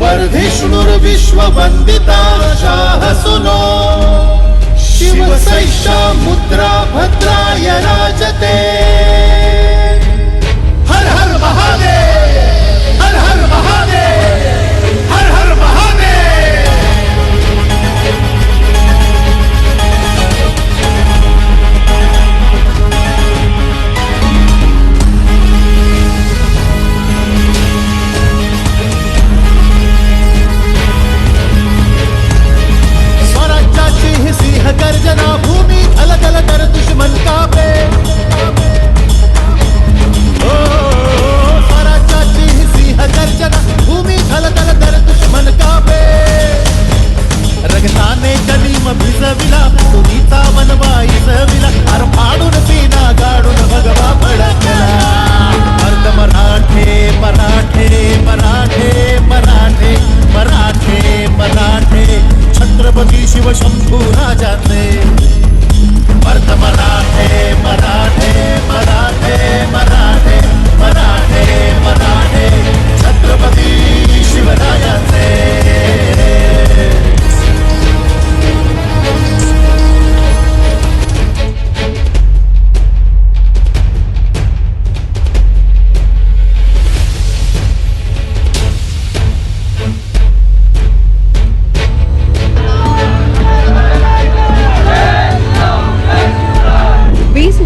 वर्धिष्णुर्विश्ववन्दिता शाह सुनो। शिवसैषा मुद्रा भद्रा भिजविला तुझीचा मनवाई जविला अर फाडून पिना गाडून भगवा भडकला. अर्ध मराठे मराठे मराठे मराठे मराठे मराठे. छत्रपती शिवशंभू राजा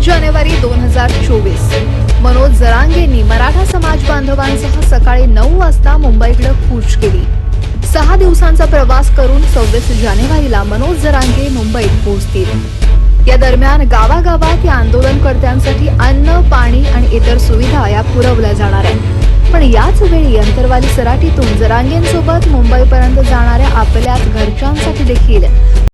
जानेवारी दोन हजार चोवीस. मनोज जरांगेंनी मराठा समाज बांधवांसह सकाळी नऊ वाजता मुंबईकडे कूच केली. सहा दिवसांचा प्रवास करून सव्वीस जानेवारीला मनोज जरांगे मुंबईत पोहोचतील. या दरम्यान गावागावात या आंदोलनकर्त्यांसाठी अन्न पाणी आणि इतर सुविधा या पुरवल्या जाणार आहेत. पण याच वेळी अंतरवाली सराटीतून जरांगेंसोबत मुंबईपर्यंत जाणाऱ्या आपल्याच घरच्यांसाठी देखील